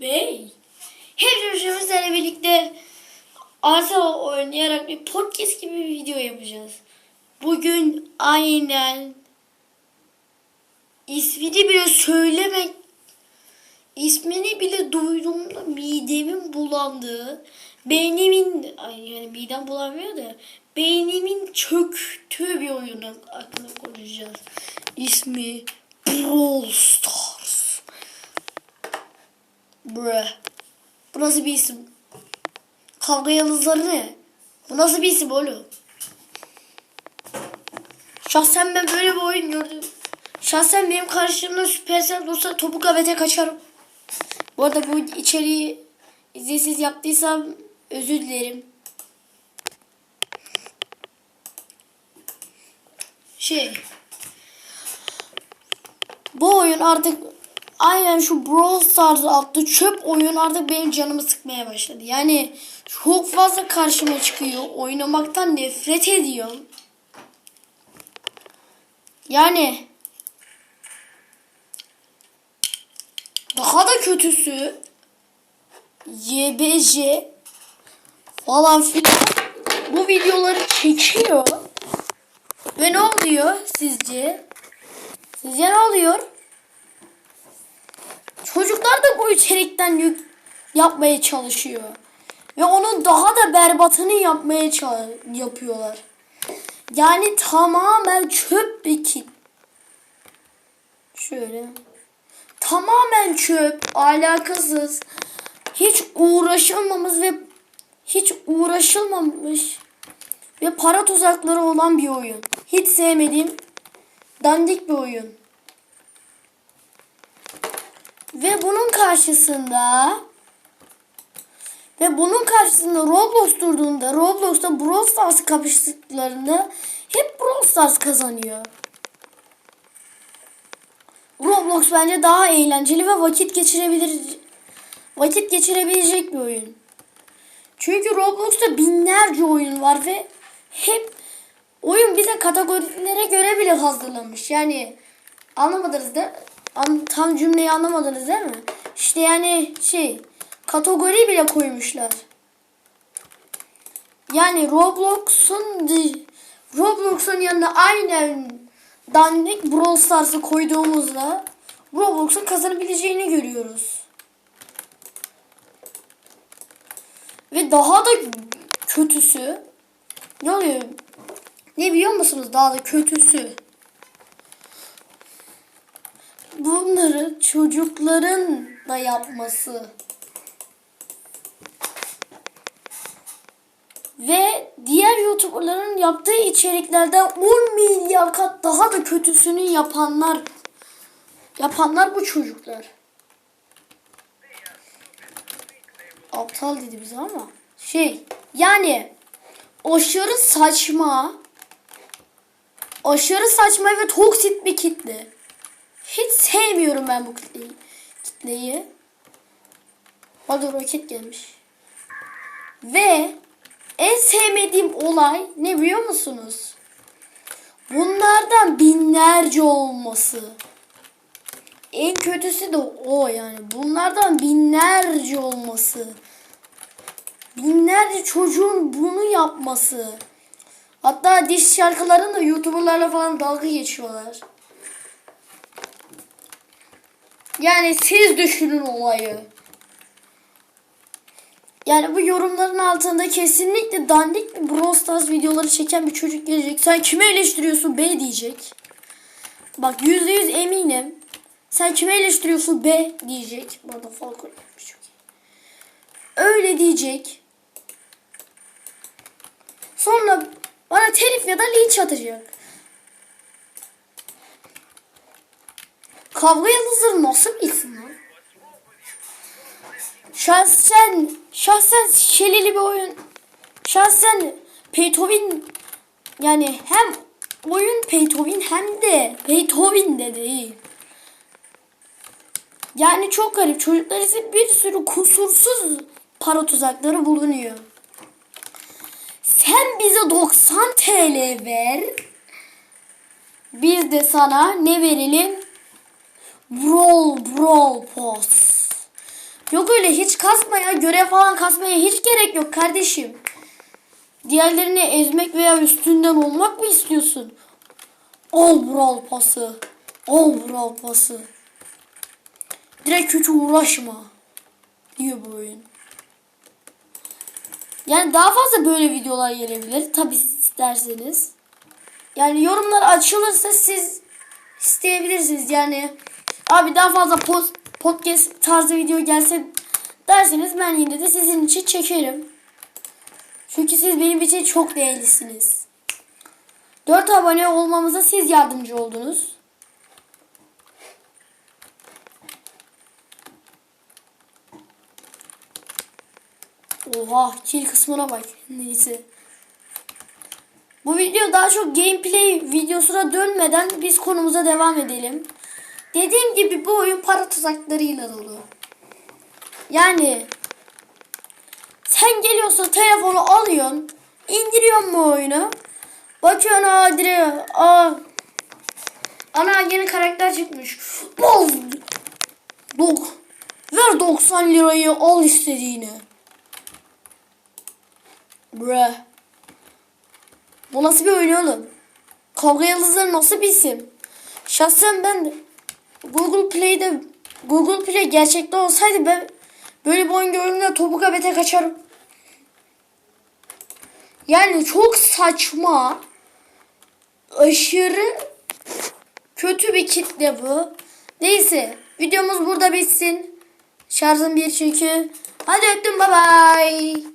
Bey. Hepimiz sizlerle birlikte arsa oynayarak bir podcast gibi bir video yapacağız. Bugün aynen ismini bile söylemek ismini bile duyduğumda midemin bulandığı beynimin yani midem bulanmıyor da beynimin çöktüğü bir oyunu hakkında konuşacağız. İsmi Brawl Stars. Bre. Bu nasıl bir isim? Kavga yıldızları ne? Bu nasıl bir isim oğlum? Şahsen ben böyle bir oyun gördüm. Şahsen benim karşımda Supercell olsa topu gavete kaçarım. Bu arada bu içeriği izinsiz yaptıysam özür dilerim. Şey. Bu oyun artık aynen şu Brawl Stars adlı çöp oyun artık benim canımı sıkmaya başladı. Yani çok fazla karşıma çıkıyor. Oynamaktan nefret ediyorum. Yani daha da kötüsü YBC falan filan bu videoları çekiyor. Ve ne oluyor sizce? Sizce ne oluyor? Çocuklar da bu içerikten yük yapmaya çalışıyor. Ve onun daha da berbatını yapmaya yapıyorlar. Yani tamamen çöp bir kit. Şöyle. Tamamen çöp, alakasız. Hiç uğraşılmamış ve hiç uğraşılmamış ve para tuzakları olan bir oyun. Hiç sevmediğim dandik bir oyun. Ve bunun karşısında ve bunun karşısında Roblox durduğunda Roblox'ta Brawl Stars kapıştıklarında hep Brawl Stars kazanıyor. Roblox bence daha eğlenceli ve vakit geçirebilir vakit geçirebilecek bir oyun. Çünkü Roblox'ta binlerce oyun var ve hep oyun bize kategorilere göre bile hazırlamış. Yani anlamadınız da an, tam cümleyi anlamadınız değil mi? İşte yani şey kategori bile koymuşlar. Yani Roblox'un Roblox'un yanına aynen dandik Brawl Stars'ı koyduğumuzda Roblox'un kazanabileceğini görüyoruz. Ve daha da kötüsü ne oluyor? Ne biliyor musunuz daha da kötüsü? Bunları çocukların da yapması. Ve diğer YouTuber'ların yaptığı içeriklerden 10 milyar kat daha da kötüsünü yapanlar yapanlar bu çocuklar. Aptal dedi bize ama şey yani aşırı saçma aşırı saçma ve toksik bir kitle. Hiç sevmiyorum ben bu kitleyi. kitleyi. Hadi roket gelmiş. Ve en sevmediğim olay ne biliyor musunuz? Bunlardan binlerce olması. En kötüsü de o yani. Bunlardan binlerce olması. Binlerce çocuğun bunu yapması. Hatta diş şarkılarında YouTuber'larla falan dalga geçiyorlar. Yani siz düşünün olayı. Yani bu yorumların altında kesinlikle dandik bir Brawl Stars videoları çeken bir çocuk gelecek. Sen kime eleştiriyorsun B diyecek. Bak yüzde yüz eminim. Sen kime eleştiriyorsun B diyecek. Bu arada Falcon. Öyle diyecek. Sonra bana telif ya da linç atacak. Kavga yıldızları nasıl bilsin lan? Şahsen, şahsen şelili bir oyun. Şahsen Peytovin yani hem oyun Peytovin hem de Peytovin de değil. Yani çok garip. Çocuklar için bir sürü kusursuz para tuzakları bulunuyor. Sen bize 90 TL ver. Biz de sana ne verelim? Brawl Brawl Pass. Yok öyle hiç kasma ya. Görev falan kasmaya hiç gerek yok kardeşim. Diğerlerini ezmek veya üstünden olmak mı istiyorsun? Al Brawl pası. Al Brawl pası. Direkt kötü uğraşma. Diyor bu oyun. Yani daha fazla böyle videolar gelebilir. Tabi isterseniz. Yani yorumlar açılırsa siz isteyebilirsiniz. Yani abi daha fazla post, podcast tarzı video gelse derseniz ben yine de sizin için çekerim. Çünkü siz benim için çok değerlisiniz. 4 abone olmamıza siz yardımcı oldunuz. Oha kill kısmına bak. Neyse. Bu video daha çok gameplay videosuna dönmeden biz konumuza devam edelim. Dediğim gibi bu oyun para tuzaklarıyla dolu. Yani sen geliyorsun telefonu alıyorsun, indiriyorsun bu oyunu. Bakıyorsun aa direkt aa ana yeni karakter çıkmış. Bol Dok. Ver 90 lirayı al istediğini. Bre. Bu nasıl bir oyun oğlum? Kavga yıldızları nasıl bir isim? Şahsen ben Google Play'de Google Play gerçekte olsaydı ben böyle bir oyun gördüğümde topuka bete kaçarım. Yani çok saçma. Aşırı kötü bir kitle bu. Neyse videomuz burada bitsin. Şarjım bir çünkü. Hadi öptüm bye bye.